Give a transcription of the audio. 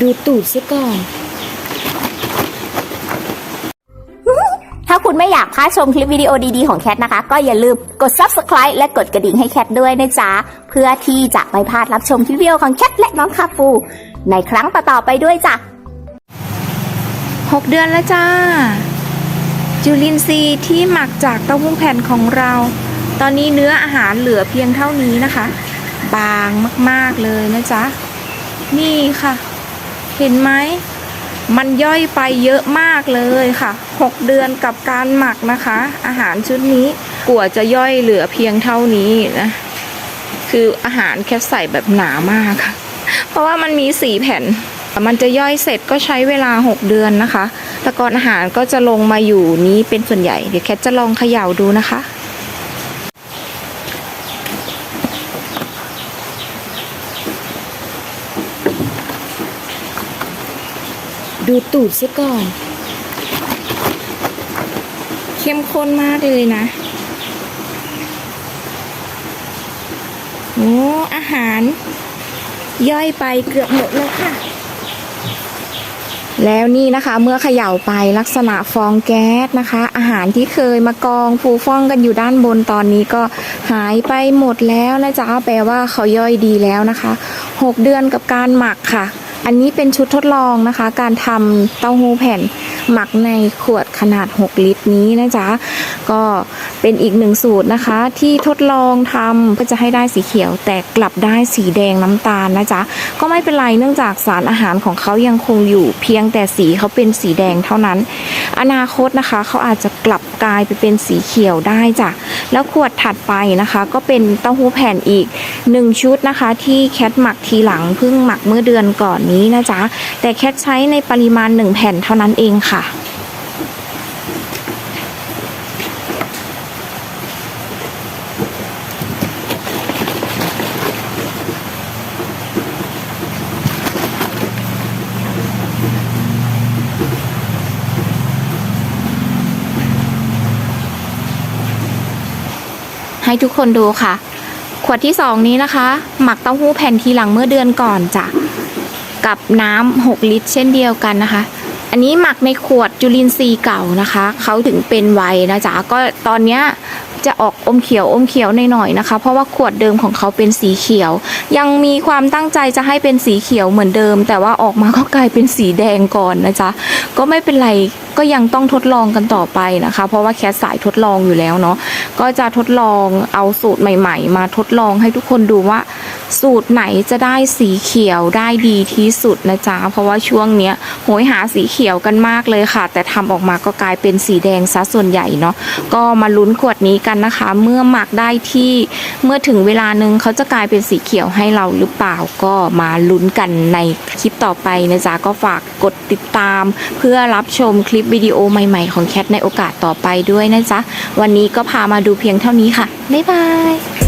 ดูตูดซะก่อน ถ้าคุณไม่อยากพลาดชมคลิปวิดีโอดีๆของแคทนะคะ ก็อย่าลืมกด subscribe และกดกระดิ่งให้แคทด้วยนะจ๊ะ เพื่อที่จะไม่พลาดรับชมคลิปวิดีโอของแคทและน้องคาปู ในครั้งต่อๆไปด้วยจ้ะ6เดือนแล้วจ้า จุลินทรีย์ที่หมักจากเต้าหู้แผ่นของเรา ตอนนี้เนื้ออาหารเหลือเพียงเท่านี้นะคะ บางมากๆเลยนะจ๊ะ นี่ค่ะ เห็นไหมมันย่อยไปเยอะมากเลยค่ะ 6 เดือนกับการหมักนะคะ อาหารชุดนี้กว่าจะย่อยเหลือเพียงเท่านี้นะ คืออาหารแค่ใส่แบบหนามากค่ะ เพราะว่ามันมีสีแผ่น มันจะย่อยเสร็จก็ใช้เวลา 6 เดือนนะคะ ตะกอนอาหารก็จะลงมาอยู่นี้เป็นส่วนใหญ่ เดี๋ยวแคทจะลองเขย่าดูนะคะ ดูตูดซะก่อน เข้มข้นมากเลยนะ โอ้ อาหาร ย่อยไปเกือบหมดแล้วค่ะ แล้วนี่นะคะ เมื่อเขย่าไปลักษณะฟองแก๊สนะคะ อาหารที่เคยมากองฟูฟ่องกันอยู่ด้านบนตอนนี้ก็หายไปหมดแล้วนะจ๊ะแปลว่าเขาย่อยดีแล้วนะคะ 6 เดือนกับการหมักค่ะ อันนี้เป็นชุดทดลองนะคะ การทำเต้าหู้แผ่นหมักในขวดขนาด 6 ลิตรนี้นะจ๊ะ ก็ เป็นอีกหนึ่งสูตรนะคะ ที่ทดลองทำก็จะให้ได้สีเขียว แต่กลับได้สีแดงน้ำตาลนะจ๊ะก็ไม่เป็นไรเนื่องจากสารอาหารของเขายังคงอยู่ เพียงแต่สีเขาเป็นสีแดงเท่านั้น อนาคตนะคะเขาอาจจะกลับกลายไปเป็นสีเขียวได้จ้ะแล้วขวดถัดไปนะคะ ก็เป็นเต้าหู้แผ่นอีก 1 ชุดนะคะ ที่แคทหมักทีหลังเพิ่งหมักเมื่อเดือนก่อนนี้นะจ๊ะแต่แคทใช้ในปริมาณ 1 แผ่นเท่านั้นเองค่ะ ให้ทุกคนดูค่ะ ขวดที่สองนี้นะคะ หมักเต้าหู้แผ่นทีหลังเมื่อเดือนก่อนจ้ะกับน้ำ6ลิตร เช่นเดียวกันนะคะ อันนี้หมักในขวดจุลินทรีย์เก่านะคะ เขาถึงเป็นไวนะจ๊ะก็ตอนเนี้ย จะออกอมเขียวอมเขียวหน่อยๆนะคะ เพราะว่าขวดเดิมของเขาเป็นสีเขียว ยังมีความตั้งใจจะให้เป็นสีเขียวเหมือนเดิม แต่ว่าออกมาก็กลายเป็นสีแดงก่อนนะจ๊ะก็ไม่เป็นไรก็ยังต้องทดลองกันต่อไปนะคะ เพราะว่าแคสสายทดลองอยู่แล้วเนาะก็จะทดลองเอาสูตรใหม่ ๆ มาทดลองให้ทุกคนดูว่า สูตรไหนจะได้สีเขียวได้ดีที่สุดนะจ๊ะ เพราะว่าช่วงเนี้ยโหยหาสีเขียวกันมากเลยค่ะ แต่ทำออกมาก็กลายเป็นสีแดงซะส่วนใหญ่เนาะก็มาลุ้นขวดนี้กันนะคะ เมื่อหมักได้ที่เมื่อถึงเวลานึงเขาจะกลายเป็นสีเขียวให้เราหรือเปล่าก็มาลุ้นกันในคลิปต่อไปนะจ๊ะก็ฝากกดติดตาม เพื่อรับชมคลิปวิดีโอใหม่ ๆ ของแคทในโอกาสต่อไปด้วยนะจ๊ะวันนี้ก็พามาดูเพียงเท่านี้ค่ะบ๊ายบาย